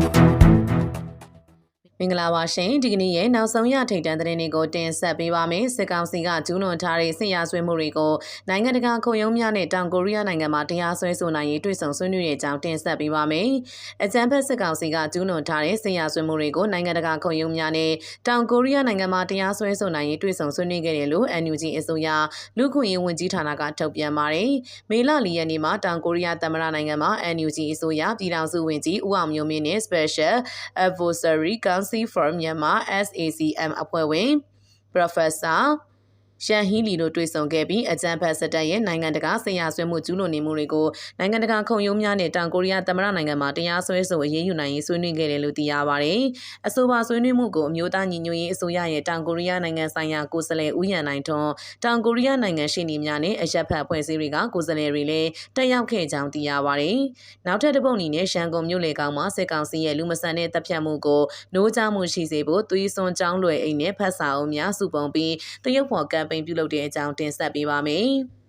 မ င်္ဂလာပါရှင်ဒီကနေ့ရဲ့နောက်ဆုံးရထိပ်တန်းသတင်းတွေကိုတင်ဆက်ပေးပါမယ်စစ်ကောင်စီကကျူးလွန်ထားတဲ့စစ်ရာဆွေးမှုတွေကိုနိုင်ငံတကာခုံရုံးများနဲ့တောင်ကိုရီးယားနိုင်ငံမှာတရားစွဲဆိုနိုင်ရေးတွေ့ဆုံဆွေးနွေးတဲ့အကြောင်းတင်ဆက်ပေးပါမယ်အကြံဖက်စစ်ကောင်စီကကျူးလွန်ထားတဲ့စစ်ရာဆွေးမှုတွေကိုနိုင်ငံတကာခုံရုံးများနဲ့တောင်ကိုရီးယားနိုင်ငံမှာတရားစွဲဆိုနိုင်ရေးတွေ့ဆုံဆွေးနွေးခဲ့တယ်လို့ NUG အစိုးရလူခွင့်ရေးဝန်ကြီးဌာနကထုတ်ပြန်ပါတယ်မေလ၄ရက်နေ့မှာတောင်ကိုရီးယားသမ္မတနိုင်ငံမှာ NUG အစိုးရပြည်ထောင်စုဝန်ကြီးဦးအောင်မျိုးမင်းနဲ့ Special Advisory Council for Myanmar SACM အဖွဲ့ဝင် Professor ရှန်ဟီလီတို့တွေ့ဆုံခဲ့ပြီးအကြံဖတ်စတက်ရဲ့နိုင်ငံတကာဆရာဆွေးမှုကျူးလွန်နေမှုတွေကိုနိုင်ငံတကာခုံရုံးများနဲ့တောင်ကိုရီးယားသမ္မတနိုင်ငံမှာတရားစွဲဆိုအရေးယူနိုင်ရေးဆွေးနွေးခဲ့တယ်လို့သိရပါတယ်။အဆိုပါဆွေးနွေးမှုကိုအမျိုးသားညီညွတ်ရေးအစိုးရရဲ့တောင်ကိုရီးယားနိုင်ငံဆိုင်ရာကိုယ်စားလှယ်ဦးရန်နိုင်ထွန်းတောင်ကိုရီးယားနိုင်ငံရှိနေများနဲ့အရက်ဖတ်အဖွဲ့အစည်းတွေကကိုယ်စားလှယ်တွေလည်းတက်ရောက်ခဲ့ကြောင်းသိရပါတယ်။နောက်ထပ်တစ်ပုတ်အနေနဲ့ရှန်ကုန်မြို့လေကောင်မှာစစ်ကောင်စီရဲ့လူမဆန်တဲ့တပ်ဖြတ်မှုကိုနိုးကြားမှုရှိစေဖို့သွေးစွန်ကြောင်းလွယ်အိမ်နဲ့ဖတ်စာအုပ်များစုပုံပြီးတရုတ်ဖော်ကမ်ပိန်းပြုလုပ်တဲ့အကြောင်းတင်ဆက်ပေးပါမယ်။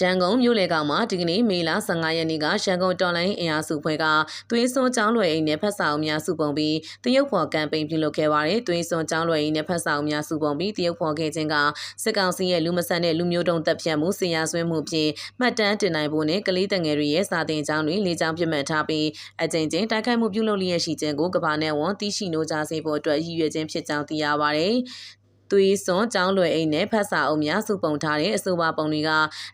ရန်ကုန်မြို့လေကောင်မှာဒီကနေ့မေလ15ရက်နေ့ကရန်ကုန်တော်လိုင်းအင်အားစုဖွဲ့ကသွေးစွန်းကျောင်းလွယ်အိမ်နဲ့ဖက်ဆောင်များစုပုံပြီးတရုတ်ဖော်ကမ်ပိန်းပြုလုပ်ခဲ့ပါတယ်။သွေးစွန်းကျောင်းလွယ်အိမ်နဲ့ဖက်ဆောင်များစုပုံပြီးတရုတ်ဖော်ခဲ့ခြင်းကစစ်ကောင်စီရဲ့လူမဆန်တဲ့လူမျိုးတုံးတပ်ဖြတ်မှုဆရာဆွဲမှုဖြင့်မှတ်တမ်းတင်နိုင်ဖို့နဲ့ကလေးတငယ်တွေရဲ့စာသင်ကျောင်းတွေလေကြောင်းပြမှတ်ထားပြီးအကြိမ်ကြိမ်တိုက်ခိုက်မှုပြုလုပ်လျက်ရှိခြင်းကိုကဘာနဲ့ဝန်သိရှိနိုးကြစေဖို့အတွက်ရည်ရွယ်ခြင်းဖြစ်ကြောင်းသိရပါတယ်။ သွေးစွန်ကျောင်းလွယ်အိမ်နဲ့ဖတ်စာအုပ်များစုပုံထားတဲ့အဆိုပါပုံတွေက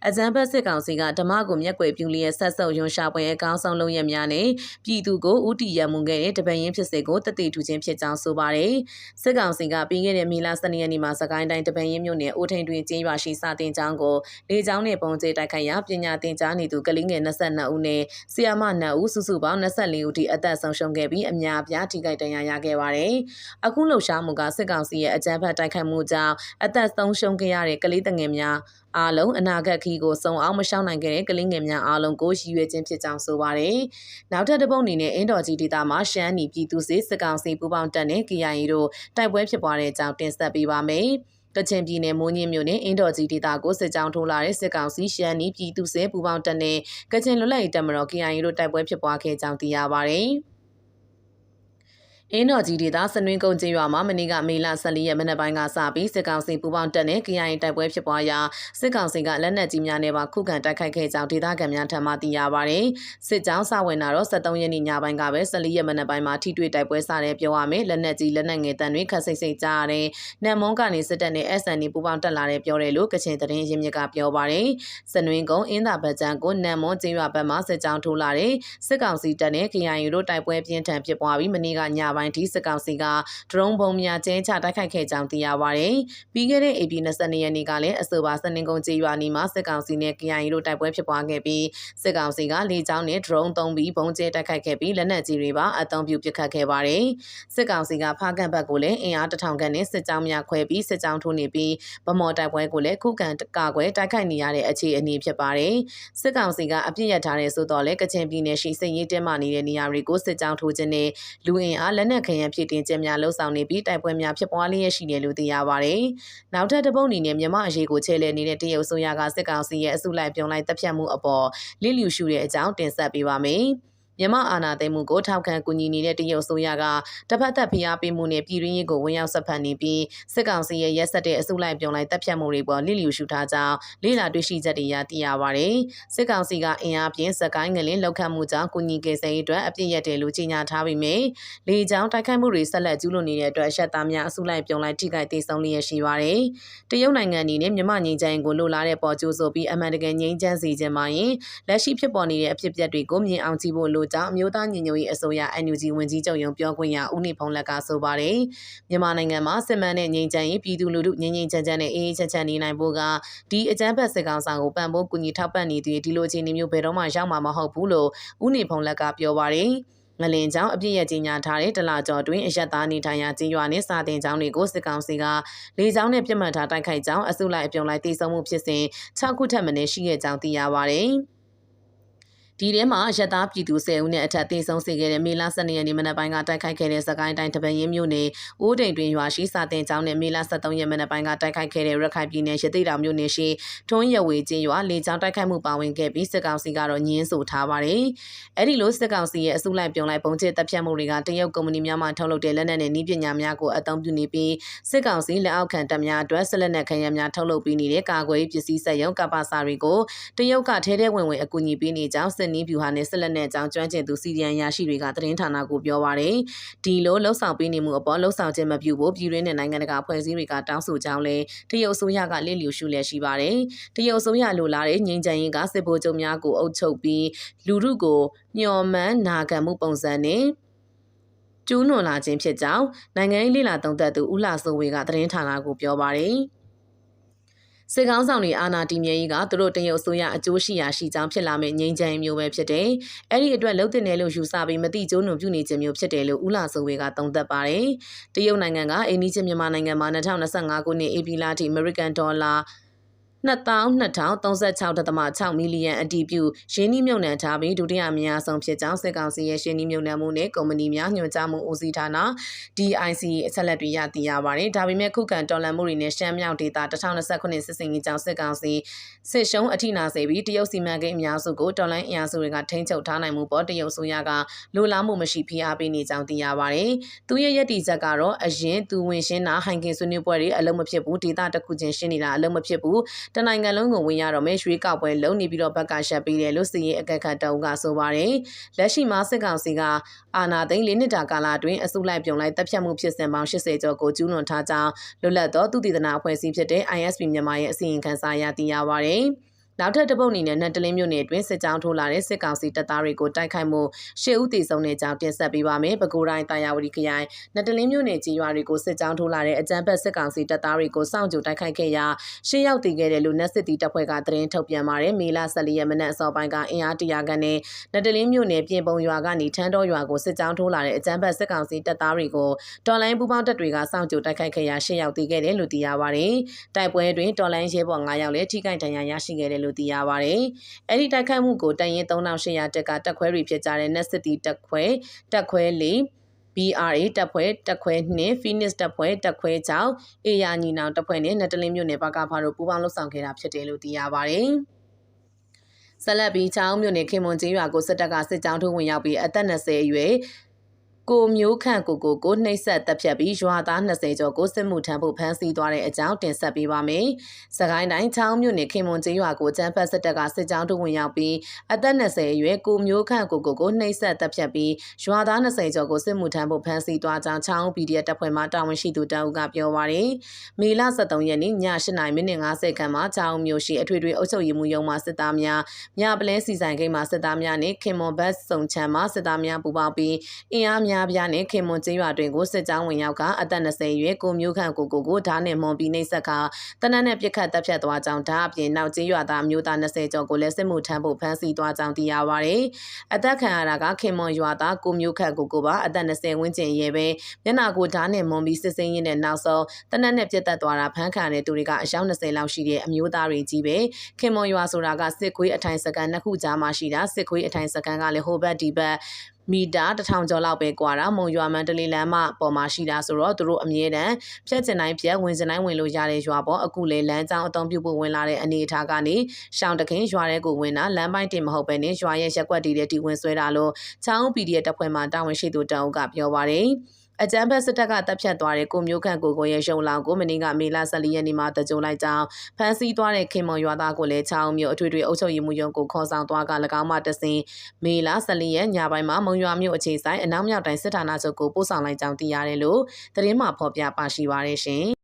အကြံဖက်စစ်ကောင်စီကဓမ္မကိုမျက်ကွယ်ပြုလျက်ဆက်ဆုပ်ယွန်ရှာပွဲအကောင်းဆုံးလုပ်ရများနဲ့ပြည်သူကိုဥတီရမှုခဲ့တဲ့တပည့်ရင်ဖြစ်စေကိုတတိထူခြင်းဖြစ်ကြောင်းဆိုပါတယ်စစ်ကောင်စီကပြီးခဲ့တဲ့မေလ12ရက်နေ့မှာစကိုင်းတိုင်းတပည့်ရင်မြို့နယ်အိုထိန်တွင်ကျေးရွာရှိစာတင်ကျောင်းကိုလေကျောင်းနဲ့ပုံကျဲတိုက်ခိုက်ရာပညာသင်ကြားနေသူကလေးငယ်22ဦးနဲ့ဆီယာမ2ဦးစုစုပေါင်း24ဦးထိအသက်ဆုံးရှုံးခဲ့ပြီးအများအပြားထိခိုက်ဒဏ်ရာရခဲ့ပါတယ်အခုလှုပ်ရှားမှုကစစ်ကောင်စီရဲ့အကြမ်းဖက်တိုက်ခိုက်မှုကြောင့်အသက်ဆုံးရှုံးခဲ့ရတဲ့ကလေးငယ်များအားလုံးအနာဂတ်ခီကိုစုံအောင်မရှောင်နိုင်ခဲ့တဲ့ကလေးငယ်များအားလုံးကိုရည်ရွယ်ခြင်းဖြစ်ကြောင်းဆိုပါတယ်။နောက်ထပ်တစ်ပုတ်အနေနဲ့အင်းတော်ကြီးဒေသမှာရှမ်းနီပြည်သူစစ်စစ်ကောင်စီပူးပေါင်းတပ်နဲ့ KIA တို့တိုက်ပွဲဖြစ်ပွားတဲ့အကြောင်းတင်ဆက်ပေးပါမယ်။ကချင်ပြည်နယ်မိုးညင်းမြို့နယ်အင်းတော်ကြီးဒေသကိုစစ်ကြောင်းထိုးလာတဲ့စစ်ကောင်စီရှမ်းနီပြည်သူစစ်ပူးပေါင်းတပ်နဲ့ကချင်လွတ်လပ်ရေးတပ်မတော် KIA တို့တိုက်ပွဲဖြစ်ပွားခဲ့ကြောင်းသိရပါတယ်။ အင်းတော်ကြီးဒေသစနွင်းကုန်းကျေးရွာမှာမနေ့ကမေလ14ရက်မနက်ပိုင်းကစပြီးစစ်ကောင်စီပူးပေါင်းတပ်နဲ့ KIA တိုက်ပွဲဖြစ်ပွားရာစစ်ကောင်စီကလက်နက်ကြီးများနဲ့ပါခုခံတိုက်ခိုက်ခဲ့ကြောင်းဒေသခံများထံမှသိရပါဗျ။စစ်ကြောင်းစဝင်လာတော့73ရက်နေ့ညပိုင်းကပဲ14ရက်မနက်ပိုင်းမှာထိတွေ့တိုက်ပွဲစတဲ့ပြောရမယ်လက်နက်ကြီးလက်နက်ငယ်တန်တွေခတ်စိတ်စိတ်ကြားရတယ်။နံမွန်ကနေစစ်တပ်နဲ့ SN ပူးပေါင်းတက်လာတဲ့ပြောတယ်လို့ကချင်သတင်းရင်းမြစ်ကပြောပါဗျ။စနွင်းကုန်းအင်းသာဘတ်ကျန်ကိုနံမွန်ကျေးရွာဘက်မှစစ်ကြောင်းထိုးလာတဲ့စစ်ကောင်စီတပ်နဲ့ KIA တို့တိုက်ပွဲပြင်းထန်ဖြစ်ပွားပြီးမနေ့ကညပိုင်းထိစစ်ကောင်စီကဒရုန်းဘုံများကျင်းချတိုက်ခိုက်ခဲ့ကြောင်းသိရပါတယ်။ပြီးခဲ့တဲ့ AP 22ရက်နေ့ကလည်းအဆိုပါစနင်ကုန်းကျေးရွာနီမှာစစ်ကောင်စီနဲ့ KIA တို့တိုက်ပွဲဖြစ်ပွားခဲ့ပြီးစစ်ကောင်စီကလေကြောင်းနဲ့ဒရုန်းသုံးပြီးဘုံကျဲတိုက်ခိုက်ခဲ့ပြီးလက်နက်ကြီးတွေပါအသုံးပြုပစ်ခတ်ခဲ့ပါတယ်။စစ်ကောင်စီကဖားကန်ဘက်ကိုလည်းအင်အားတထောင်ခန့်နဲ့စစ်ကြောင်းများခွဲပြီးစစ်ကြောင်းထိုးနေပြီးဗမော်တိုက်ပွဲကိုလည်းခုခံကာကွယ်တိုက်ခိုက်နေရတဲ့အခြေအနေဖြစ်ပါတယ်။စစ်ကောင်စီကအပြစ်ရထားတဲ့ဆိုတော့လေကချင်ပြည်နယ်ရှိစစ်ရေးတင်းမာနေတဲ့နေရာတွေကိုစစ်ကြောင်းထိုးခြင်းနဲ့လူအင်အားလက်နက်ခရံဖြစ်တင်ခြင်းများလှုပ်ဆောင်နေပြီးတိုက်ပွဲများဖြစ်ပွားလျက်ရှိတယ်လို့သိရပါတယ်။နောက်ထပ်တစ်ပုတ်အနေနဲ့မြန်မာအရေးကိုချဲ့လဲနေတဲ့တရုတ်ဆိုရကစစ်ကောင်စီရဲ့အစုလိုက်ပြုံလိုက်တပ်ဖြတ်မှုအပေါ်လစ်လျူရှုတဲ့အကြောင်းတင်ဆက်ပေးပါမယ်။ မြန်မာအာဏာသိမ်းမှုကိုထောက်ခံကူညီနေတဲ့တရုတ်ဆိုရကတပတ်သက်ဖိအားပေးမှုနဲ့ပြည်ရင်းရေးကိုဝင်ရောက်ဆက်ဖက်နေပြီးစစ်ကောင်စီရဲ့ရက်ဆက်တဲ့အစုလိုက်ပြုံလိုက်တပ်ဖြတ်မှုတွေပေါ်လိလျူရှုထားကြောင်းလေ့လာတွေ့ရှိချက်တွေရသိရပါတယ်။စစ်ကောင်စီကအင်အားပြင်းစကိုင်းငလင်းလောက်ခတ်မှုကြောင့်ကူညီကေစိန်အတွက်အပြစ်ရက်တယ်လို့ကြေညာထားပေမယ့်လေကြောင်းတိုက်ခိုက်မှုတွေဆက်လက်ကျူးလွန်နေတဲ့အတွက်ရှက်သားများအစုလိုက်ပြုံလိုက်ထိခိုက်ဒေဆုံးလျက်ရှိပါတယ်။တရုတ်နိုင်ငံအနေနဲ့မြန်မာငြိမ်းချမ်းရေးကိုလိုလားတဲ့ပေါ်ကျိုးဆိုပြီးအမှန်တကယ်ငြိမ်းချမ်းစေခြင်းမှာရင်လက်ရှိဖြစ်ပေါ်နေတဲ့အဖြစ်အပျက်တွေကိုမြင်အောင်ကြည့်ဖို့လိုကြောင်းအမျိုးသားညီညွတ်ရေးအစိုးရ NUG ဝန်ကြီးချုပ်ရုံပြောခွင့်ရဦးနေဖုံးလက်ကဆိုပါတယ်မြန်မာနိုင်ငံမှာစစ်မှန်တဲ့ငြိမ်းချမ်းရေးပြည်သူလူထုငြိမ်းငြိမ်းချမ်းချမ်းနဲ့အေးအေးချမ်းချမ်းနေနိုင်ဖို့ကဒီအကြမ်းဖက်စစ်ကောင်ဆောင်ကိုပံ့ပိုးကူညီထောက်ပံ့နေသူဒီလိုအခြေအနေမျိုးဘယ်တော့မှရောက်မှာမဟုတ်ဘူးလို့ဦးနေဖုံးလက်ကပြောပါတယ်ငလင်ချောင်းအပြည့်ရကြီးညာထားတဲ့တလာကျော်တွင်အရက်သားနေထိုင်ရာကျေးရွာနှင့်စာတင်ကျောင်းတွေကိုစစ်ကောင်စီကလေကြောင်းနဲ့ပြစ်မှတ်ထားတိုက်ခိုက်ကြောင်းအစုလိုက်အပြုံလိုက်တိစုံမှုဖြစ်စဉ်6ခုထပ်မံရှိခဲ့ကြောင်းသိရပါဗျ။တ ဒီထဲမှာရတသားပြည်သူ10ဦးနဲ့အထက်သေဆုံးစေခဲ့တဲ့မေလ12ရက်နေ့မနက်ပိုင်းကတိုက်ခိုက်ခဲ့တဲ့စကိုင်းတိုင်းတပန်ရင်မြို့နယ်အိုးတိမ်တွင်ရွာရှိစာတင်ကျောင်းနဲ့မေလ23ရက်မနက်ပိုင်းကတိုက်ခိုက်ခဲ့တဲ့ရခိုင်ပြည်နယ်ရသေ့တောင်မြို့နယ်ရှိထွန်းရဝေကျင်းရွာလေကြောင်းတိုက်ခိုက်မှုပါဝင်ခဲ့ပြီးစစ်ကောင်စီကတော့ညင်းဆိုထားပါတယ်။အဲ့ဒီလိုစစ်ကောင်စီရဲ့အစုလိုက်ပြုံလိုက်ပုံကျစ်တပ်ဖြတ်မှုတွေကတရုတ်ကုမ္ပဏီများမှထုတ်လုပ်တဲ့လက်နက်နဲ့နည်းပညာများကိုအသုံးပြုနေပြီးစစ်ကောင်စီလက်အောက်ခံတပ်များအတွက်ဆက်လက်နက်ခရမ်းများထုတ်လုပ်ပေးနေတဲ့ကာကွယ်ရေးပစ္စည်းစက်ရုံကပ္ပစာတွေကိုတရုတ်ကထဲထဲဝင်ဝင်အကူအညီပေးနေကြောင်းစစ်နီးဗျူဟာနဲ့ဆက်လက်နဲ့အကြောင်းကျွမ်းကျင်သူစီဒီအန်ရရှိတွေကသတင်းဌာနကိုပြောပါရယ်ဒီလိုလှုပ်ဆောင်ပေးနေမှုအပေါ်လှုပ်ဆောင်ခြင်းမပြုဖို့ပြည်တွင်းနဲ့နိုင်ငံတကာဖွဲ့စည်းတွေကတောင်းဆိုကြောင်းလဲတရုတ်အစိုးရကလစ်လျူရှုလက်ရှိပါတယ်တရုတ်အစိုးရလိုလားတဲ့ငြိမ်းချမ်းရေးကစစ်ဗိုလ်ချုပ်များကိုအုပ်ချုပ်ပြီးလူထုကိုညှော်မှန်းနာခံမှုပုံစံနဲ့ကျူးလွန်လာခြင်းဖြစ်ကြောင်းနိုင်ငံရေးလိလာသုံးသက်သူဦးလာစိုးဝေကသတင်းဌာနကိုပြောပါရယ် စစ်ကောင်းဆောင်တွေအာနာတီမြဲကြီးကသူတို့တရုတ်ဆိုရအကျိုးရှိရာရှိကြောင်းဖြစ်လာမယ့်ငြိမ်းချမ်းမျိုးပဲဖြစ်တယ်။အဲ့ဒီအတွက်လှုပ်တင်တယ်လို့ယူဆပြီးမတိကျိုးနှုံပြုနေခြင်းမျိုးဖြစ်တယ်လို့ဦးလာစိုးဝေကသုံးသပ်ပါတယ်။တရုတ်နိုင်ငံကအိန္ဒိချင်းမြန်မာနိုင်ငံမှာ2025ခုနှစ်ဧပြီလထိ American Dollar 2236.6မီလီယံအတည်ပြုရင်းနှီးမြှုပ်နှံထားပြီးဒုတိယအများဆုံးဖြစ်ကြောင်းစစ်ကောင်စီရဲ့ရင်းနှီးမြှုပ်နှံမှုနဲ့ကုမ္ပဏီများညွှန်ကြားမှုဦးစီးဌာန DIC အချက်လက်တွေရသိရပါတယ်။ဒါပေမဲ့ခုခံတော်လှန်မှုတွေနဲ့ရှမ်းမြောက်ဒေသ2029စစ်စင်ကြီးကြောင့်စစ်ကောင်စီစစ်ရှုံးအထိနာစေပြီးတရုတ်စီမံကိန်းအများစုကိုတော်လှန်အင်အားစုတွေကထိန်းချုပ်ထားနိုင်မှုပေါ်တရုတ်ဆိုရကလိုလားမှုမရှိဖိအားပေးနေကြောင်းသိရပါတယ်။သူရဲ့ရည်တည်ချက်ကတော့အရင်သူဝင်ရှင်းတာဟန်ကင်ဆွေးနွေးပွဲတွေအလုံးမဖြစ်ဘူးဒေသတစ်ခုချင်းရှင်းနေတာအလုံးမဖြစ်ဘူးတနိုင်ငံလုံးကိုဝင်ရတော့မယ်ရွှေကောက်ပွဲလုံးနေပြီးတော့ဘက်ကရှက်ပေးတယ်လို့စီရင်အကက်ခတ်တုံးကဆိုပါတယ်လက်ရှိမှာစစ်ကောင်စီကအာဏာသိမ်းလေးနှစ်တာကာလအတွင်းအစုလိုက်ပြုံလိုက်တပ်ဖြတ်မှုဖြစ်စဉ်ပေါင်း80ကျော်ကိုကျူးလွန်ထားကြောင်းလွတ်လပ်သောသူတည်တနာအဖွဲ့အစည်းဖြစ်တဲ့ ISP မြန်မာရဲ့အစီရင်ခံစာရသိရပါတယ်။ နောက်ထပ်တပုတ်အနေနဲ့နတ်တလင်းမြို့နယ်အတွင်းစစ်ကြောင်းထိုးလာတဲ့စစ်ကောင်စီတပ်သားတွေကိုတိုက်ခိုက်မှုရှေ့ဦးတည်ဆုံးတဲ့ကြောင်းတင်ဆက်ပေးပါမယ်။ပဲခူးတိုင်းတာယာဝတီခရိုင်နတ်တလင်းမြို့နယ်ကြီးရွာတွေကိုစစ်ကြောင်းထိုးလာတဲ့အကြမ်းဖက်စစ်ကောင်စီတပ်သားတွေကိုစောင့်ကြိုတိုက်ခိုက်ခဲ့ရာရှေ့ရောက်တည်ခဲ့တယ်လို့နတ်စစ်တီတပ်ဖွဲ့ကသတင်းထုတ်ပြန်ပါတယ်။မေလ14ရက်မနက်အစောပိုင်းကအင်အားတရာခန့်နဲ့နတ်တလင်းမြို့နယ်ပြင်ပုံရွာကနေထန်းတော်ရွာကိုစစ်ကြောင်းထိုးလာတဲ့အကြမ်းဖက်စစ်ကောင်စီတပ်သားတွေကိုတော်လိုင်းပူပေါင်းတပ်တွေကစောင့်ကြိုတိုက်ခိုက်ခဲ့ရာရှေ့ရောက်တည်ခဲ့တယ်လို့သိရပါတယ်။တိုက်ပွဲတွင်တော်လိုင်းရဲဘော်9ယောက်လည်းထိခိုက်ဒဏ်ရာရရှိခဲ့တယ်လို့သိရပါတယ်။အဲ့ဒီတိုက်ခိုက်မှုကိုတရင်3800တက်ကတက်ခွဲတွေဖြစ်ကြတဲ့နက်စစ်တီတက်ခွဲတက်ခွဲ၄ BRA တပ်ဖွဲ့တပ်ခွဲ2 Phoenix တပ်ဖွဲ့တပ်ခွဲ6အေယာညီနောင်တပ်ဖွဲ့နဲ့နတလင်းမြို့နယ်ဘကဖာတို့ပူးပေါင်းလှုပ်ဆောင်ခဲ့တာဖြစ်တယ်လို့သိရပါတယ်။ဆက်လက်ပြီးချောင်းမြို့နယ်ခင်မွန်ကျေးရွာကိုစစ်တပ်ကစစ်ကြောင်းထိုးဝင်ရောက်ပြီးအသက်20အရွယ် ကိုမျိုးခန့်ကိုကိုကိုနှိပ်ဆက်တပ်ဖြတ်ပြီးရွာသား20ကျော်ကိုစစ်မှုထမ်းဖို့ဖမ်းဆီးသွားတဲ့အကြောင်းတင်ဆက်ပေးပါမယ်။စကိုင်းတိုင်းချောင်းမြို့နယ်ခင်မွန်ကျေးရွာကိုကျန်းဖက်စစ်တပ်ကစစ်ကြောင်းတို့ဝင်ရောက်ပြီးအသက်20အရွယ်ကိုမျိုးခန့်ကိုကိုကိုနှိပ်ဆက်တပ်ဖြတ်ပြီးရွာသား20ကျော်ကိုစစ်မှုထမ်းဖို့ဖမ်းဆီးသွားကြောင်းချောင်း PDF တပ်ဖွဲ့မှတာဝန်ရှိသူတအုပ်ကပြောပါရယ်။မေလ23ရက်နေ့ည8:50မိနစ်50ခန့်မှာချောင်းမြို့ရှိအထွေထွေအုပ်ချုပ်ရေးမှူးရုံးမှစစ်သားများမြပလဲစီဆိုင်ကိန်းမှာစစ်သားများနဲ့ခင်မွန်ဘတ်စုံချမ်းမှာစစ်သားများပူးပေါင်းပြီးအင်အားများများပြားနဲ့ခင်မွန်ကျေးရွာတွင်ကိုစစ်ကြောင်းဝင်ရောက်ကအသက်20ရွယ်ကိုမျိုးခန့်ကိုကိုကိုဓာတ်နဲ့မွန်ပြီးနှိပ်စက်ကတနက်နဲ့ပြစ်ခတ်တပ်ဖြတ်သွားကြောင်းဓာတ်အပြင်နောက်ကျေးရွာသားမျိုးသား20ကျော်ကိုလည်းစစ်မှုထမ်းဖို့ဖမ်းဆီးသွားကြောင်းသိရပါဗျ။အသက်ခံရတာကခင်မွန်ရွာသားကိုမျိုးခန့်ကိုကိုပါအသက်20ဝန်းကျင်ရဲပဲမျက်နာကိုဓာတ်နဲ့မွန်ပြီးစစ်စင်းရင်းနဲ့နောက်ဆုံးတနက်နဲ့ပြစ်တက်သွားတာဖမ်းခံတဲ့သူတွေကအယောက်20လောက်ရှိတဲ့အမျိုးသားတွေကြီးပဲခင်မွန်ရွာဆိုတာကစစ်ခွေးအထိုင်စကန်နှစ်ခုကြားမှာရှိတာစစ်ခွေးအထိုင်စကန်ကလည်းဟိုဘက်ဒီဘက် မီတာ1000ကျော်လောက်ပဲကွာတာမုံရွာမန္တလေးလမ်းမပေါ်မှာရှိတာဆိုတော့သူတို့အမြဲတမ်းဖြတ်ကျင်တိုင်းဖြတ်ဝင်စင်တိုင်းဝင်လို့ရတဲ့ရွာပေါ်အခုလေလမ်းကြောင်းအသုံးပြုဖို့ဝင်လာတဲ့အနေအထားကနေရှောင်းတခင်ရွာတဲ့ကိုဝင်တာလမ်းပိုင်းတင်မဟုတ်ပဲနဲ့ရွာရဲ့ရက်ွက်တီတဲ့တီဝင်ဆွဲတာလို့ချောင်း PDF တပ်ဖွဲ့မှတာဝန်ရှိသူတအုပ်ကပြောပါတယ် အကြမ်းဖက်စစ်တပ်ကတပ်ဖြတ်သွားတဲ့ကိုမျိုးခန့်ကိုကိုရဲ့ရုံလောင်ကိုမင်းကမေလ14ရက်နေ့မှာတကြုံလိုက်ကြောင်းဖမ်းဆီးသွားတဲ့ခင်မွန်ရွာသားကိုလည်းချောင်းမြို့အထွေထွေအုပ်ချုပ်ရေးမှူးရုံးကိုခေါ်ဆောင်သွားက၎င်းမှတဆင်မေလ14ရက်ညပိုင်းမှာမုံရွာမြို့အခြေဆိုင်အနောက်မြောက်တိုင်းစစ်ဌာနချုပ်ကိုပို့ဆောင်လိုက်ကြောင်းသိရတယ်လို့သတင်းမှဖော်ပြပါရှိပါရရှင်